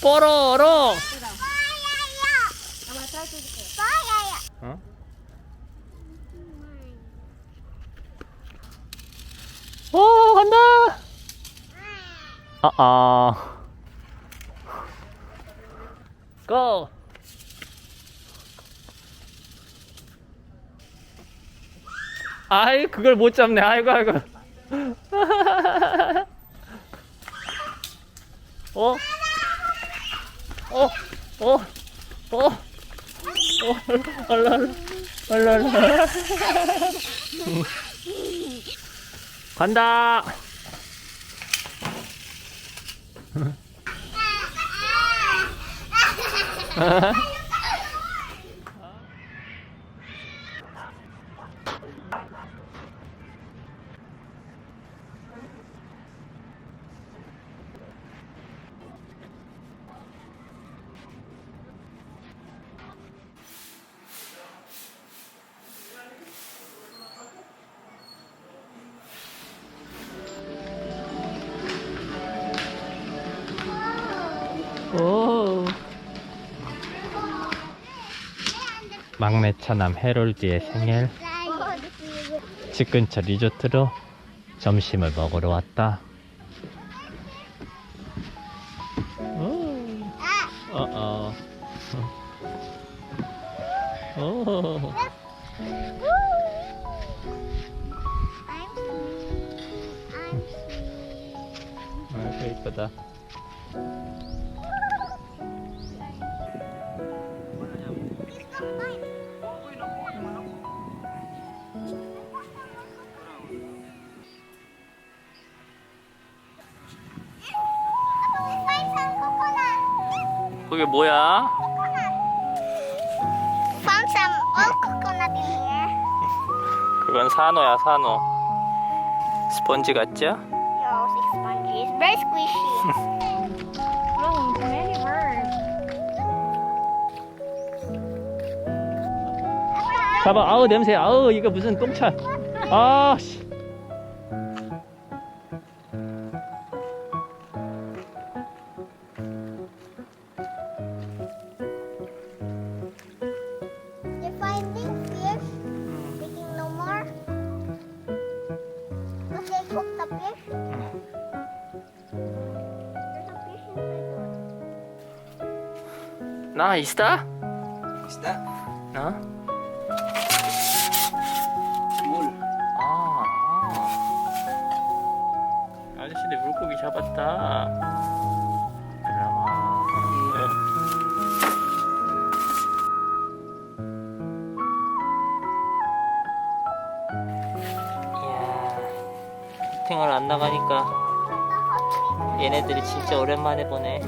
뽀로로! 어? 오, 간다! 아, 아. 고! 아이, 그걸 못 잡네. 아이고, 아이고. 어? 어? 어? 어? 어? 얼라, 얼라. 간다! 막내 차남 해롤드의 생일 집 근처 리조트로 점심을 먹으러 왔다. sweet. I'm sweet. 아이고 이쁘다. 그게 뭐야? Found some old coconut in here. 그건 산호야 산호. 스펀지 같죠? Yo, six spongy. It's very squishy. oh, many birds. 잡아 아우 냄새 아우 이거 무슨 똥차 아씨 나 있다? Isda. 어? Mul. 아, 아. 아저씨들 물고기 잡았다. 그라마. 이야, 미팅을 안 나가니까 얘네들이 진짜 오랜만에 보네.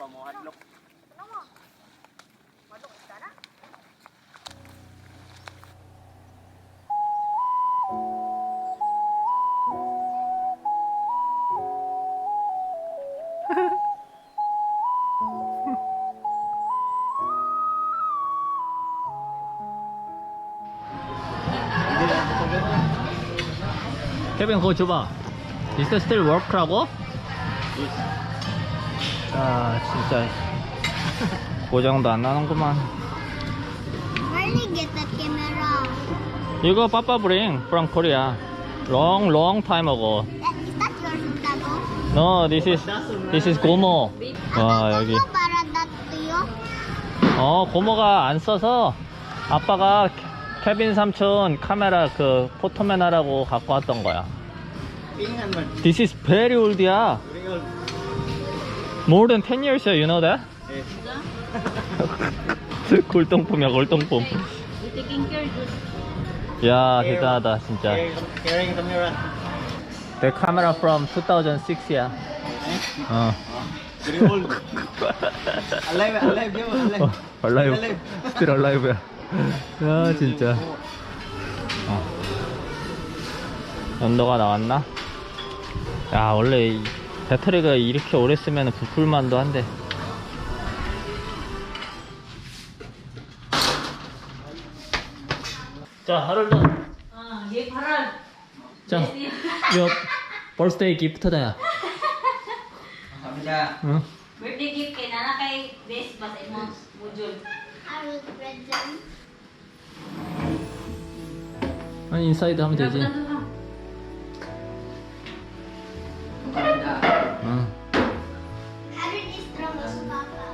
Ba mo hadlok? 케빈 그거 줘봐. Is that still work라고? 아 진짜 고장도 안 나는구만. Where did you get that camera? 이거 빠빠 브링 from Korea. Long long time ago. That, is that yours, Tago? No, this is this is 고모. 와 여기. 어 고모가 안 써서 아빠가 케- 케빈 삼촌 카메라 그 포토맨 하라고 갖고 왔던 거야. This is very old야. More than 10 years야, you know that? Eh. 골동품이야, 골동품. 야, 대단하다, 진짜. Carrying, carrying camera. The camera from 2006야. Eh? 어. Very old. alive, alive, yo, alive. 어, 얼라이브. 스틸 얼라이브야. 야, 진짜. 어. 연도가 나왔나? 야, 원래 이 배터리가 이렇게 오래 쓰면 부풀만도 한데. 자, 하루는. 아, 얘 봐라. 자, 요 birthday gift다. Kamera. 응? Birthday gift kay nana kay best ba sa imong module. I will present. 아니 인사이드 하면 되지.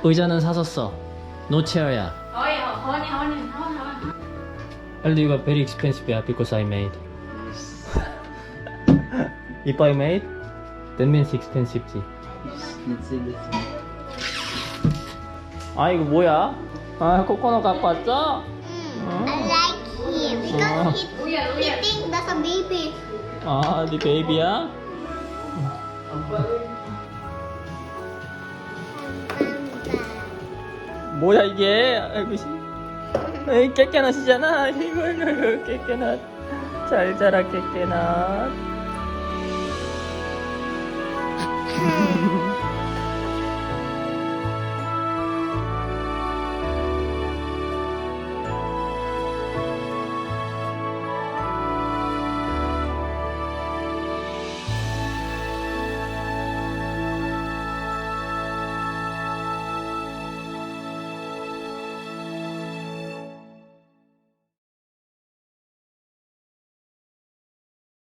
의자는 사섰어. 노 체어야. Oy, hawani, hawani, hawani, hawani. And you got very expensive yeah, because I made. If I made, that means see. 아 이거 뭐야? 아 코코넛 갖고 왔어? I like him because he, he think that's a baby. 아, 네 베이비야? 뭐야 이게? 아이고 씨. 에이 깨깨넛이잖아. 이거 이거 이거 깨깨넛. 잘 자라 깨깨넛.